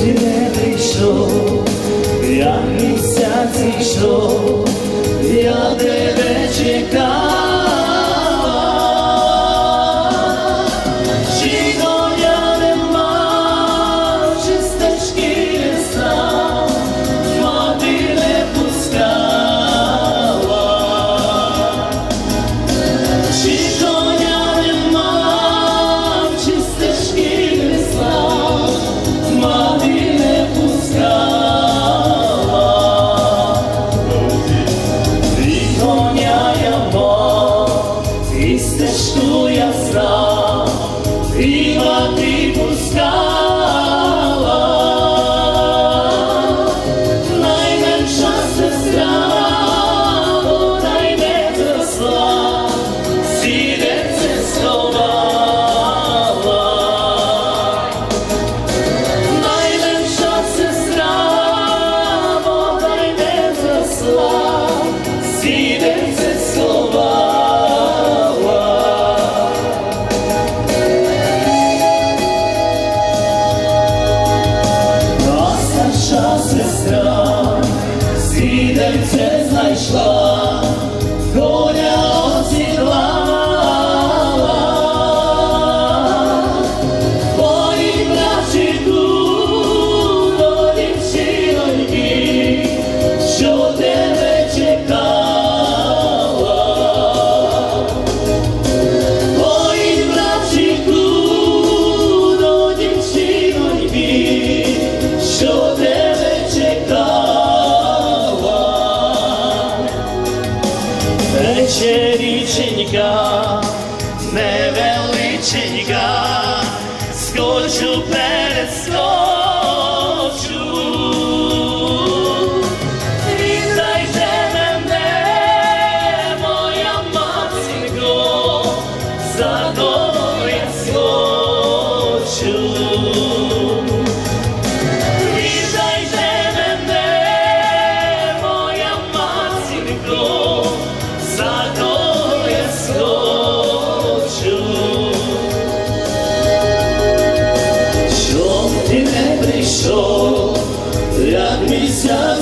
ти не прийшов, я місяць йшов, я тебе чекав. серце знайшла. ще річенька, невеличенька, скочу перескочу. Вітайте мене, моя матінко, задоволення. прийшов, як місяць.